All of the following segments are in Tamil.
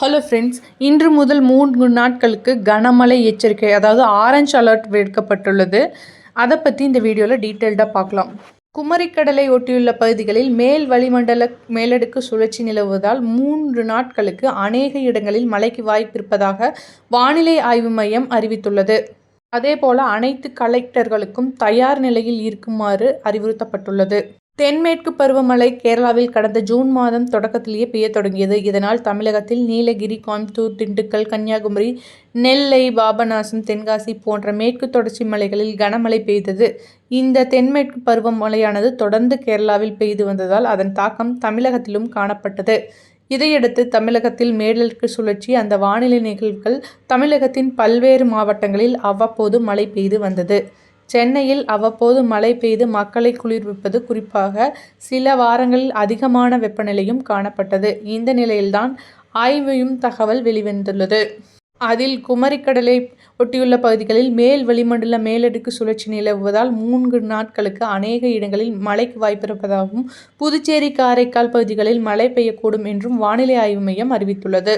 ஹலோ ஃப்ரெண்ட்ஸ் இன்று முதல் மூன்று நாட்களுக்கு கனமழை எச்சரிக்கை அதாவது ஆரஞ்சு அலர்ட் விடுக்கப்பட்டுள்ளது. அதை பற்றி இந்த வீடியோவில் டீட்டெயில்டாக பார்க்கலாம் குமரிக்கடலை ஒட்டியுள்ள பகுதிகளில் மேல் வளிமண்டல மேலடுக்கு சுழற்சி நிலவுவதால் மூன்று நாட்களுக்கு அநேக இடங்களில் மழைக்கு வாய்ப்பு இருப்பதாக வானிலை ஆய்வு மையம் அறிவித்துள்ளது. அதேபோல அனைத்து கலெக்டர்களுக்கும் தயார் நிலையில் இருக்குமாறு அறிவுறுத்தப்பட்டுள்ளது. தென்மேற்கு பருவமழை கேரளாவில் கடந்த ஜூன் மாதம் தொடக்கத்திலேயே பெய்ய தொடங்கியது. இதனால் தமிழகத்தில் நீலகிரி கோயம்புத்தூர் திண்டுக்கல் கன்னியாகுமரி நெல்லை பாபநாசம் தென்காசி போன்ற மேற்கு தொடர்ச்சி மலைகளில் கனமழை பெய்தது. இந்த தென்மேற்கு பருவமழையானது தொடர்ந்து கேரளாவில் பெய்து வந்ததால் அதன் தாக்கம் தமிழகத்திலும் காணப்பட்டது. இதையடுத்து தமிழகத்தில் மேலடுக்கு சுழற்சி அந்த வானிலை நிகழ்வுகள் தமிழகத்தின் பல்வேறு மாவட்டங்களில் அவ்வப்போது மழை பெய்து வந்தது. சென்னையில் அவ்வப்போது மழை பெய்து மக்களை குளிர்விப்பது குறிப்பாக சில வாரங்களில் அதிகமான வெப்பநிலையும் காணப்பட்டது. இந்த நிலையில்தான் ஆய்வையும் தகவல் வெளிவந்துள்ளது. அதில் குமரிக்கடலை ஒட்டியுள்ள பகுதிகளில் மேல் வளிமண்டல மேலடுக்கு சுழற்சி நிலவுவதால் மூன்று நாட்களுக்கு அநேக இடங்களில் மழைக்கு வாய்ப்பிருப்பதாகவும் புதுச்சேரி காரைக்கால் பகுதிகளில் மழை பெய்யக்கூடும் என்றும் வானிலை ஆய்வு மையம் அறிவித்துள்ளது.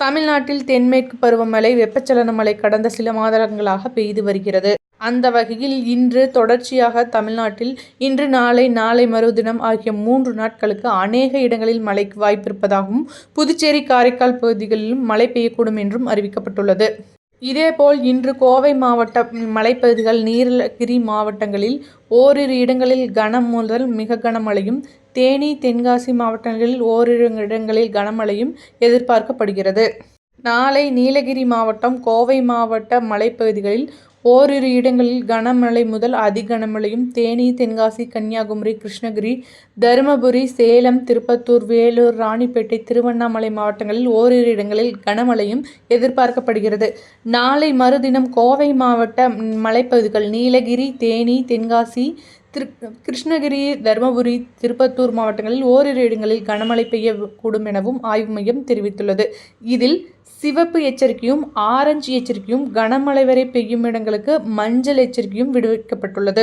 தமிழ்நாட்டில் தென்மேற்கு பருவமழை வெப்பச்சலன மழை கடந்த சில மாதங்களாக பெய்து வருகிறது. அந்த வகையில் இன்று தொடர்ச்சியாக தமிழ்நாட்டில் இன்று நாளை நாளை மறுதினம் ஆகிய மூன்று நாட்களுக்கு அநேக இடங்களில் மழைக்கு வாய்ப்பிருப்பதாகவும் புதுச்சேரி காரைக்கால் பகுதிகளிலும் மழை பெய்யக்கூடும் என்றும் அறிவிக்கப்பட்டுள்ளது. இதேபோல் இன்று கோவை மாவட்ட மலைப்பகுதிகள் நீலகிரி மாவட்டங்களில் ஓரிரு இடங்களில் கனம் முதல் மிக கனமழையும் தேனி தென்காசி மாவட்டங்களில் ஓரிரு இடங்களில் கனமழையும் எதிர்பார்க்கப்படுகிறது. நாளை நீலகிரி மாவட்டம் கோவை மாவட்ட மலைப்பகுதிகளில் ஓரிரு இடங்களில் கனமழை முதல் அதி கனமழையும் தேனி தென்காசி கன்னியாகுமரி கிருஷ்ணகிரி தருமபுரி சேலம் திருப்பத்தூர் வேலூர் ராணிப்பேட்டை திருவண்ணாமலை மாவட்டங்களில் ஓரிரு இடங்களில் கனமழையும் எதிர்பார்க்கப்படுகிறது. நாளை மறுதினம் கோவை மாவட்ட மலைப்பகுதிகள் நீலகிரி தேனி தென்காசி திரு கிருஷ்ணகிரி தருமபுரி திருப்பத்தூர் மாவட்டங்களில் ஓரிரு இடங்களில் கனமழை பெய்யக்கூடும் எனவும் ஆய்வு மையம் தெரிவித்துள்ளது. இதில் சிவப்பு எச்சரிக்கையும் ஆரஞ்சு எச்சரிக்கையும் கனமழை வரை பெய்யும் இடங்களுக்கு மஞ்சள் எச்சரிக்கையும் விடுவிக்கப்பட்டுள்ளது.